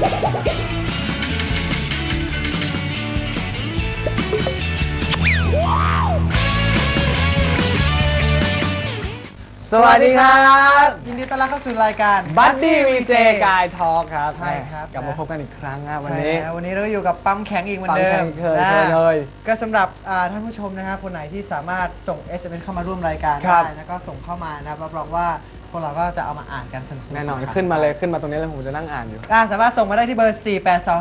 สวัสดีครับยินดีต้อนรับเข้าสู่รายการ บัดดี้วีเจกายทอล์กครับใช่ครับกลับมานะพบกันอีกครั้งครับวันใช่นี้แล้ววันนี้เราก็อยู่กับปั๊มแข็งอีกเหมือนฟังเดิแข่มงเคยนะเคยเลยก็สำหรับอ่าท่านผู้ชมนะครับคนไหนที่สามารถส่ง SMS เข้ามาร่วมรายการครับได้แล้วก็ส่งเข้ามานะครับรับรองว่า พวกเราก็จะเอามาอ่านกันสนุกๆแน่นอนครับขึ้นมาเลยขึ้นมาตรงนี้เลยผมจะนั่งอ่านอยู่ อ่าสามารถส่งมาได้ที่เบอร์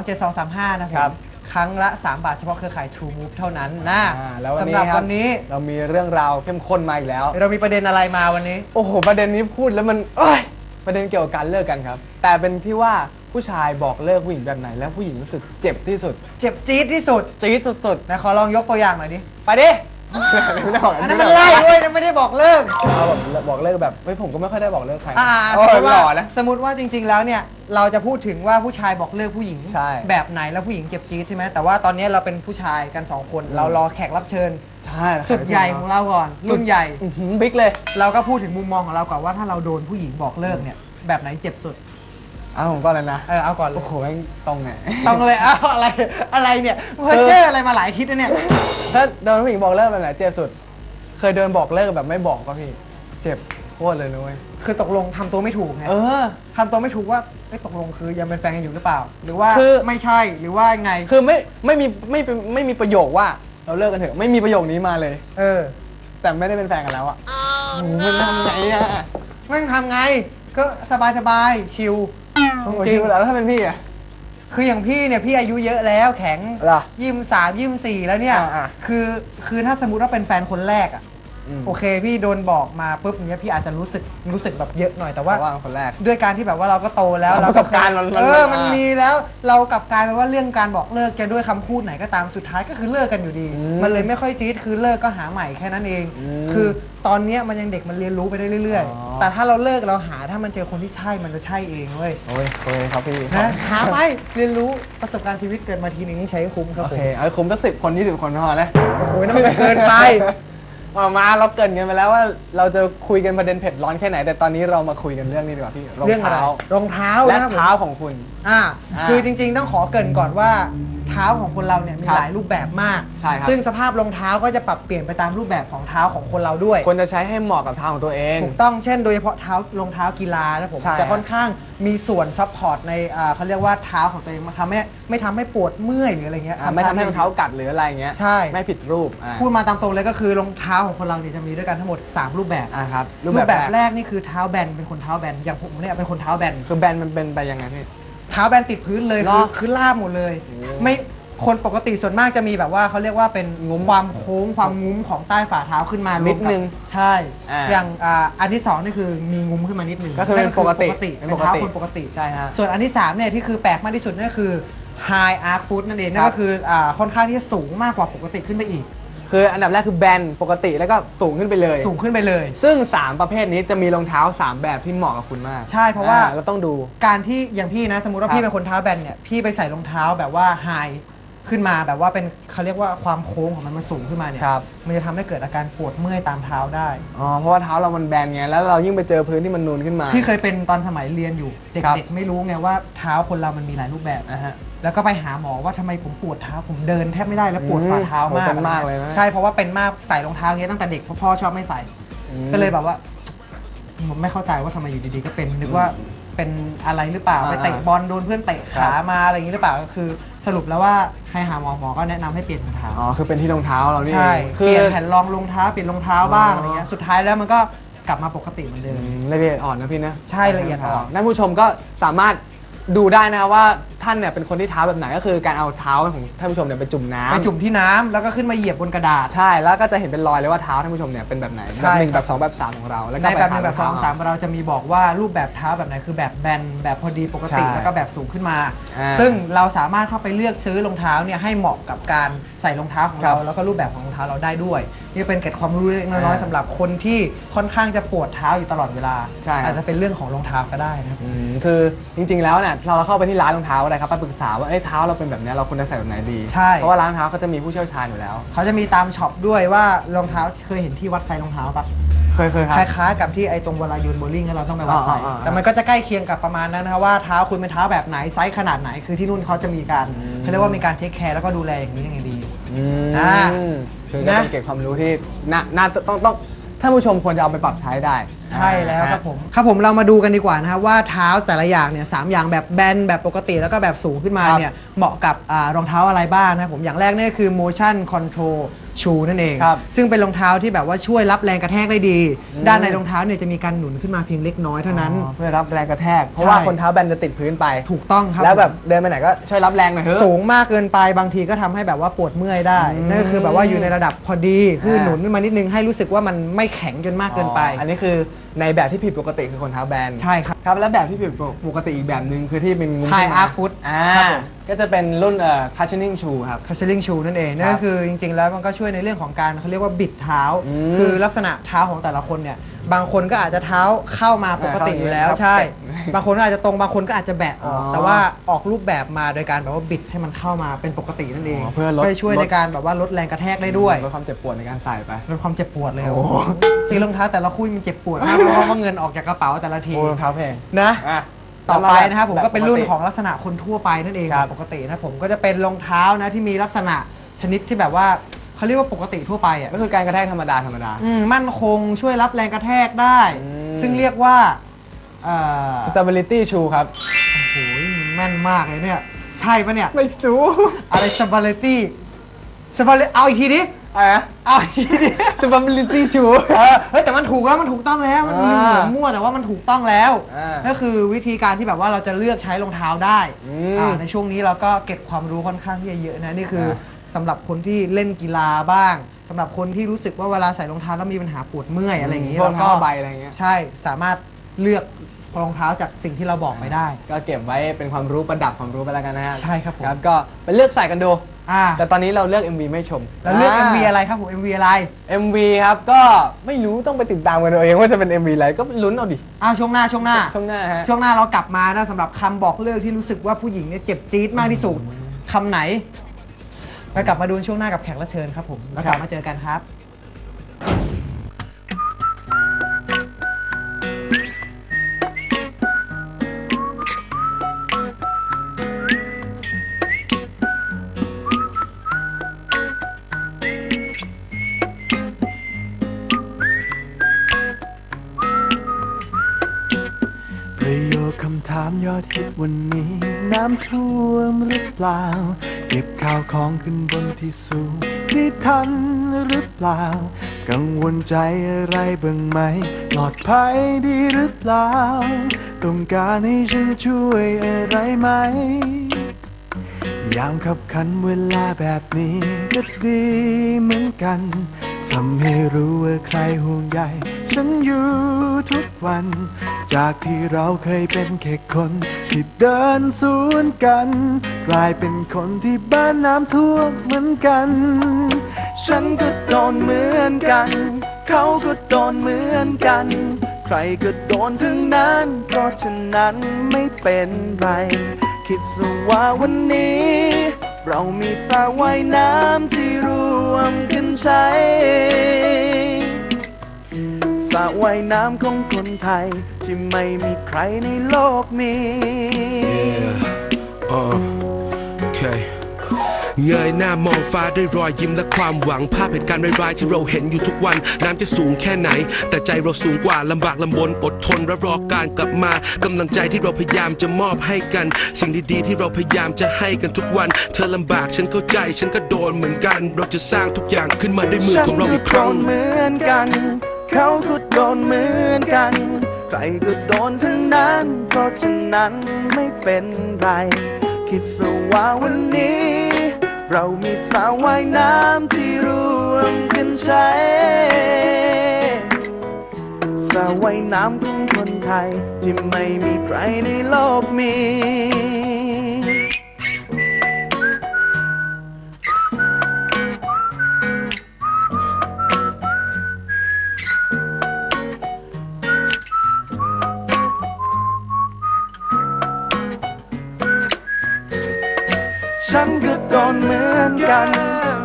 4827235 นะคครัรับบ ครั้งละ 3 บาทเฉพาะเครือข่าย True Move เท่านั้นนะอ่าแล้ววันสำนี้หรับครับวันนี้เรามีเรื่องราวเข้มข้นมาอีกแล้ว เรามีประเด็นอะไรมาวันนี้ โอ้โห ประเด็นนี้พูดแล้วมันเอ้ยประเด็นเกี่ยวกับการเลิกกันครับ แต่เป็นที่ว่าผู้ชายบอกเลิกผู้หญิงแบบไหน แล้วผู้หญิงรู้สึกเจ็บที่สุดเจ็บจี๊ดที่สุดจี๊ดสุดนะขอลองยกตัวอย่างหน่อยดิ ๆ ไปดิ ไม่ได้บอกอันนั้นมันไล่เว้ยนั่นไม่ได้บอกเลิกเอาแบบบอกเลิกแบบเฮ้ยผมก็ไม่ค่อยได้บอกเลิกใครอ่าโอ้สมยมติหว่าล่อนะ สมมติว่าจริง ๆ แล้วเนี่ยเราจะพูดถึงว่าผู้ชายบอกเลิกผู้หญิง ใช่แบบไหนแล้วผู้หญิงเจ็บจี๊ดใช่ไหมแต่ว่าตอนนี้เราเป็นผู้ชายกันสองคนอืมเรารอแขกรับเชิญใช่สุดใหญ่ของเราก่อนรุ่นใหญ่อื้อหือบิ๊กเลย เราก็พูดถึงมุมมองของเราก่อนว่าถ้าเราโดนผู้หญิงบอกเลิกเนี่ยแบบไหนเจ็บสุด เอาผมก็เลยนะ เออเอาก่อนเลโอ้ยโหแม่งตรงไงต้องเลยเอาอะไรอะไรเนี่ยเพอเจออะไรมาหลายอาทิศแล้วเนี่ย ถ้าโดนผู้หญิงบอกเลิกแบบไหนเจ็บสุด เคยเดินบอกเลิกแบบไม่บอกป่ะพี่ เจ็บโคตรเลยนุ้ย คือตกลงทำตัวไม่ถูกไงเออ ทำตัวไม่ถูกว่าเอ้ยตกลงคือยังเป็นแฟนกันอยู่หรือเปล่า หรือว่าคือ ไม่ใช่หรือว่าไงคือไม่ไม่มีไม่เป็นไม่มีประโยคว่าเราเลิกกันเถอะไม่มีประโยคนี้มาเลย เออแต่ไม่ได้เป็นแฟนกันแล้วอะโอ้โหมันทำไงอะ แม่งทำไงก็สบายสบายๆชิล โอ้โหจริงคิดแล้วถ้าเป็นพี่อะคืออย่างพี่เนี่ยพี่อายุเยอะแล้วแข็งเหรอยี่สามยี่สี่แล้วเนี่ย อ่าๆ คือคือถ้าสมมติว่าเป็นแฟนคนแรกอะม โอเค พี่โดนบอกมาปุ๊บเนี้ยพี่อาจจะรู้สึกรู้สึกแบบเยอะหน่อยแต่เพว่าราะว่าคนแรก ด้วยการที่แบบว่าเราก็โตแล้วเราเราประสบการณ์มันเออ มัมันนมามีมีแล้วเรากลับกลายเป็นว่าเรื่องการบอกเลิกแกด้วยคำพูดไหนก็ตามสุดท้ายก็คือเลิกกันอยู่ดีอืมมันเลยไม่ค่อยจี๊ดคือเลิกก็หาใหม่แค่นั้นเองอืมคือตอนเนี้ยมันยังเด็กมันเรียนรู้ไปได้เรื่อยอ๋อๆแต่ถ้าเราเลิกเราหาถ้ามันเจอคนที่ใช่มันจะใช่เองเว้ยโอ้ยโอเคครับพี่นะหาไปเรียนรู้ประสบการณ์ชีวิตเกิดมาทีนึงใช้ให้คุ้มครับโอผเคมเอาให้คุ้มสักสิบคนยี่สิบคนพอนะโอ้ยนั่นมันก็เกินไป เอามาเราเกรินกันไปแล้วว่าเราจะคุยกันประเด็นเผ็ดร้อนแค่ไหน แต่ตอนนี้เรามาคุยกันเรื่องนี้ดีกว่าพี่รองเรื่องอะไรเท้ารองเท้าและนะครับผมเท้าของคุณ อ่า อ่า คือจริงๆต้องขอเกรินก่อนว่า เท้าของคนเราเนี่ยมีครับหลายรูปแบบมาก ใช่ครับ ซึ่งสภาพรองเท้าก็จะปรับเปลี่ยนไปตามรูปแบบของเท้าของคนเราด้วย ควรจะใช้ให้เหมาะกับเท้าของตัวเอง ถูกต้องเช่นโดยเฉพาะเท้ารองเท้ากีฬานะผมใช่จะค่อนข้างมีส่วนซัพพอร์ตในอ่าเขาเรียกว่าเท้าของตัวเองมาทำให้ไม่ทำให้ปวดเมื่อยหรืออะไรเงี้ยอ่าไม่ทำให้รองเท้ากัดหรืออะไรเงี้ย ใช่ ไม่ผิดรูปอ่าพูดมาตามตรงเลยก็คือรองเท้าของคนเราเนี่ยจะมีด้วยกันทั้งหมด 3 รูปแบบ อ่าครับรูปแบบแรกนี่คือเท้าแบนเป็นคนเท้าแบนอย่างผมเนี่ยเป็นคนเท้าแบนคือแบนมันเป็นไปยังไงพี่ เท้าแบนติดพื้นเลยเหรคืออคือลาบหมดเลยโอ้ไม่คนปกติส่วนมากจะมีแบบว่าเขาเรียกว่าเป็นงุ้มความโค้งความงุ้มของใต้ฝ่าเท้าขึ้นมานินิดนึงใช่ อ่าอย่างอ่าอันที่สองนี่คือมีงุ้มขึ้นมานิดนึงก็คือเป็นนั่นปกติปกติเป็เป็นนปกติเท้าคนปกติ ใช่ฮะ ส่วนอันที่สามเนี่ยที่คือแปลกมากที่สุดนั่นก็คือ high arc foot นั่นเองนั่ครันบก็คืออ่าค่อนข้างที่จะสูงมากกว่าปกติขึ้นไปอีก คืออันดับแรกคือแบนปกติแล้วก็สูงขึ้นไปเลย สูงขึ้นไปเลย ซึ่ง 3 ประเภทนี้จะมีรองเท้า 3 แบบที่เหมาะกับคุณมากใช่เพราะว่าเราต้องดู การที่อย่างพี่นะ สมมติว่าครับพี่เป็นคนเท้าแบนเนี่ย พี่ไปใส่รองเท้าแบบว่าไฮ ขึ้นมาแบบว่าเป็นเขาเรียกว่าความโค้งของมันมันสูงขึ้นมาเนี่ยครับ มันจะทำให้เกิดอาการปวดเมื่อยตามเท้าได้ อ๋อเพราะว่าเท้าเรามันแบนไงแล้วเรายิ่งไปเจอพื้นที่มันนูนขึ้นมา พี่เคยเป็นตอนสมัยเรียนอยู่ครับเด็กๆไม่รู้ไงว่าเท้าคนเรามันมีหลายรูปแบบนะฮะ แล้วก็ไปหาหมอว่าทำไมผมปวดเท้าผมเดินแทบไม่ได้แล้วปวดอืมฝ่าเท้าโหมากเป็นมากเลยนะ ใช่เพราะว่าเป็นมากใส่รองเท้าอย่างเงี้ยตั้งแต่เด็กเพราะพ่อชอบไม่ใส่อืมก็เลยแบบว่าผมไม่เข้าใจว่าทำไมอยู่ดีๆ ก็เป็นนึกว่า เป็นอะไรหรือเปล่า อ่า ไปเตะบอลโดนเพื่อนเตะครัขาบมาอะไรอย่างนี้หรือเปล่าก็คือ สรุปแล้วว่าให้หาหมอหมอก็แนะนำให้เปลี่ยนรองเท้า อ๋อคือเป็นที่รองเท้าเรานี่ใช่เองเปคือลี่ยนแผ่นรองรองเท้าเปลี่ยนรองเท้าบ้างอ๋อออะไรเงี้ย สุดท้ายแล้วมันก็กลับมาปกติเหมือนเดิอืมมละเอียดอ่อนนะพี่นะใช่ละเอียดอ่อน ท่านผู้ชมก็สามารถดูได้นะครับว่าท่านเนี่ยเป็นคนที่เท้าแบบไหนก็คือการเอาเท้าของท่านผู้ชมเนี่ยไปจุ่มน้ำไปจุ่มที่น้ำแล้วก็ขึ้นมาเหยียบบนกระดาษ ใช่แล้วก็จะเห็นเป็นรอยเลยว่าเท้าท่านผู้ชมเนี่ยเป็นแบบไหนใช่ แบบหนึ่งคแบรับบสองแบบสามของเรา แล้วก็ในแบบหนึ่งไปแบบสองหสามเราจะมีบอกว่ารูปแบบเท้าแบบไหนคือแบบแบนแบบพอดีปกติใช่แล้วก็แบบสูงขึ้นมา อ่าซึ่งเราสามารถเข้าไปเลือกซื้อรองเท้าเนี่ยให้เหมาะกับการใส่รองเท้าของเรา ครับแล้วก็รูปแบบของรองเท้าเราได้ด้วยนี่เป็นเกร็ดความรู้เล็กๆน้อยอ่าๆสำหรับคนที่ค่อนข้างจะปวดเท้าอยู่ตลอดเวลา ใช่ครับ อาจจะเป็นเรื่องของรองเท้าก็ได้นะครับ อืมคือจริงๆแล้วเนี่ยเราเข้าไปที่ร้านรองเท้าอะไรครับไปปรึกษาว่าเอ้ยเท้าเราเป็นแบบเนี้ยเราควรจะใส่แบบไหนดี ใช่ เพราะว่าร้านรองเท้าเขาจะมีผู้เชี่ยวชาญอยู่แล้ว เขาจะมีตามช็อปด้วยว่ารองเท้าเคยเห็นที่วัดไซส์รองเท้าปะเคยเคยคครับ ล้ายๆกับที่ไอ้ตรงเวลาโยนโบว์ลิ่งแล้วเราต้องไปวัดไซส์อ่าอ่าอ่าแต่มันก็จะใกล้เคียงกับประมาณนั้นนะครับว่าเท้าคุณเป็นเท้าแบบไหนไซส์ขนาดไหนคือที่นู่นเขาจะมีการเขาเรียกว่ามีการเทคแคร์แล้วก็ดูแลอย่างนี้อย่างดี อืมอ่าคือก็นะ เป็นเก็บความรู้ที่น่าน่าต้องต้องท่านผู้ชมควรจะเอาไปปรับใช้ได้ ใช่แล้วครับอ่าผมครับผมเรามาดูกันดีกว่านะครับว่าเท้าแต่ละอย่างเนี่ยสามอย่างแบบแบนแบบปกติแล้วก็แบบสูงขึ้นมาครับเนี่ยเหมาะกับอารองเท้าอะไรบ้างนะครับผมอย่างแรกเนี่ยคือ motion control shoe นั่นเอง ครับซึ่งเป็นรองเท้าที่แบบว่าช่วยรับแรงกระแทกได้ดี อืม ด้านในรองเท้าเนี่ยจะมีการหนุนขึ้นมาเพียงเล็กน้อยเท่านั้น อ๋อเพื่อรับแรงกระแทก เพราะว่าใช่คนเท้าแบนจะติดพื้นไป ถูกต้องครับแล้วแบบเดินไปไหนก็ช่วยรับแรงหน่อยเถอะสูงมากเกินไปบางทีก็ทำให้แบบว่าปวดเมื่อยได้อืมนั่นก็คือแบบว่าอยู่ในระดับพอดีคืออ่าหนุนขึ้นมานิดนึงให้รู้สึกว่ามันไม่แข็งจนมากเกินไป อ๋ออันนี้คือ ในแบบที่ผิดปกติคือคนเท้าแบนใช่ครับครับแล้วแบบที่ผิดปกติอีกแบบหนึ่งคือที่เป็นงุ้ม High ขึ้นมา arch foot อ่าครับผม ก็จะเป็นรุ่นเอ่อ cushioning shoe ครับ คัชลิงชูนั่นเองนั่นครัก็บคือจริงๆแล้วมันก็ช่วยในเรื่องของการเขาเรียกว่าบิดเท้า อืมคือลักษณะเท้าของแต่ละคนเนี่ย บางคนก็อาจจะเท้าเข้ามาปกติอยู่แล้วครับใช่ครับบางคนก็อาจจะตรงบางคนก็อาจจะแบะออกอ๋อแต่ว่าออกรูปแบบมาโดยการแบบว่าบิดให้มันเข้ามาเป็นปกตินั่นเองอ๋อเพื่อลดจะช่วยลดในการแบบว่าลดแรงกระแทกได้ด้วยลดความเจ็บปวดในการใส่ไป ลดความเจ็บปวดเลยโอ้โห ซื้อรองเท้าแต่ละคู่มันเจ็บปวดมากเพราะว่าเงินออกจากกระเป๋าแต่ละทีโอ้รองเท้าแพงนะ อะ ต่อไปนะครับผมแบบก็เป็นรุ่นปติของลักษณะคนทั่วไปนั่นเองครับ ปกตินะผมก็จะเป็นรองเท้านะที่มีลักษณะชนิดที่แบบว่า เขาเรียกว่าปกติทั่วไปอะก็คือการกระแทกธรรมดาธรรมดา อืมมั่นคงช่วยรับแรงกระแทกได้ อืม ซึ่งเรียกว่าเอ่อ stability shoe ครับ โอ้โหแม่นมากเลยเนี่ย ใช่ปะเนี่ย ไม่รู้ อะไร stability stability เอาอีกทีดิอะไรนะ เอาอีกทีดิ stability shoe เออเฮ้ยแต่มันถูกแล้วมันถูกต้องแล้วมันมันเหมือนอ่ามั่วแต่ว่ามันถูกต้องแล้วอ่าก็คือวิธีการที่แบบว่าเราจะเลือกใช้รองเท้าได้อืมอ่าในช่วงนี้เราก็เก็บความรู้ค่อนข้างที่จะเยอะนะนี่คืออา สำหรับคนที่เล่นกีฬาบ้างสำหรับคนที่รู้สึกว่าเวลาใส่รองเท้าแล้วมีปัญหาปวดเมื่อยอะไรอย่างนี้พวกเราก็ผ้าใบอะไรเงี้ย ใช่สามารถเลือกรองเท้าจากสิ่งที่เราบอกไปได้ ก็เก็บไว้เป็นความรู้ประดับความรู้ไปแล้วกันนะฮะใช่ครับผม ครับก็ไปเลือกใส่กันดู อ่าแต่ตอนนี้เราเลือก MV ไม่ชมแล้วเลือก MV อะไรครับผม MV อะไร MV ครับก็ไม่รู้ต้องไปติดตามกันเอาเองว่าจะเป็น MV อะไรก็ลุ้นเอาดิอ้าวช่วงหน้าช่วงหน้า ช่วงหน้าฮะ ช่วงหน้าเรากลับมานะสำหรับคำบอกเลิกที่รู้สึกว่าผู้หญิงเนี่ยเจ็บจี๊ดมากที่สุดคำไหน ไปกลับมาดูช่วงหน้ากับแขกรับเชิญครับผม แล้วกลับมาเจอกันครับ ประโย คคำถามยอดฮิตวันนี้ น้ำท่วมหรือเปล่า เก็บข้าวของขึ้นบนที่สูงได้ทันหรือเปล่า กังวลใจอะไรบ้างไหมปลอดภัยดีหรือเปล่า ต้องการให้ฉันช่วยอะไรไหม ยามขับขันเวลาแบบนี้ก็ดีเหมือนกันทำให้รู้ว่าใครห่วงใยฉันอยู่ทุกวัน จากที่เราเคยเป็นแค่คนที่เดินสวนกัน กลายเป็นคนที่บ้านน้ำท่วมเหมือนกัน ฉันก็โดนเหมือนกัน เขาก็โดนเหมือนกัน ใครก็โดนทั้งนั้น เพราะฉะนั้นไม่เป็นไร คิดซะว่าวันนี้ เรามีสระว่ายน้ำที่รวมกันใช้ ระว่ายน้ำของคนไทย ที่ไม่มีใครในโลกนี้ Yeah. Uh, okay. เงยหน้ามองฟ้าด้วยรอยยิ้มและความหวังภาพเหตุการณ์ร้ายๆที่เราเห็นอยู่ทุกวัน น้ำจะสูงแค่ไหน แต่ใจเราสูงกว่าลำบากลำบนอดทนและรอการกลับมากำลังใจที่เราพยายามจะมอบให้กัน สิ่งดีๆที่เราพยายามจะให้กันทุกวัน เธอลำบากฉันเข้าใจ ฉันก็โดนเหมือนกัน เราจะสร้างทุกอย่างขึ้นมาด้วยมือของเราอีกครั้งเหมือนกัน เขาก็โดนเหมือนกัน ใครก็โดนทั้งนั้น เพราะฉะนั้นไม่เป็นไร คิดซะว่าวันนี้ เรามีสระว่ายน้ำที่รวมกันใช้สระว่ายน้ำของคนไทย ที่ไม่มีใครในโลกมี ฉันก็โดนเหมือนกัน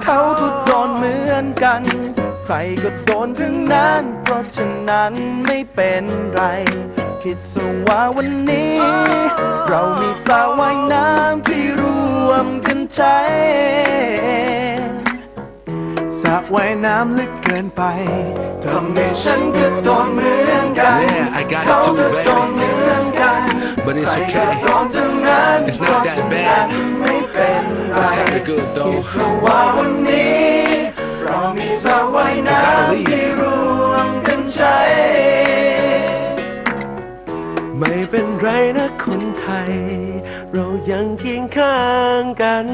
เขาก็โดนเหมือนกัน ใครก็โดนทั้งนั้น เพราะฉะนั้นไม่เป็นไร คิดสว่าวันนี้ เรามีสระว่ายน้ำที่รวมกันใช้สระว่ายน้ำลึกเกินไปทำให้ฉันก็โดนเหมือนกัน Yeah, I got เขาก็โดนเหมือนกัน But it's ใครก็ okay. โดนทั้งนั้น It's not that bad. ไม่เป็นไร It's kinda good คิด though. สว่าวันนี้เรามีสระว่ายน้ำที่รวมกันใช้ไม่เป็นไรนะคนไทย เรายังเคียงข้างกัน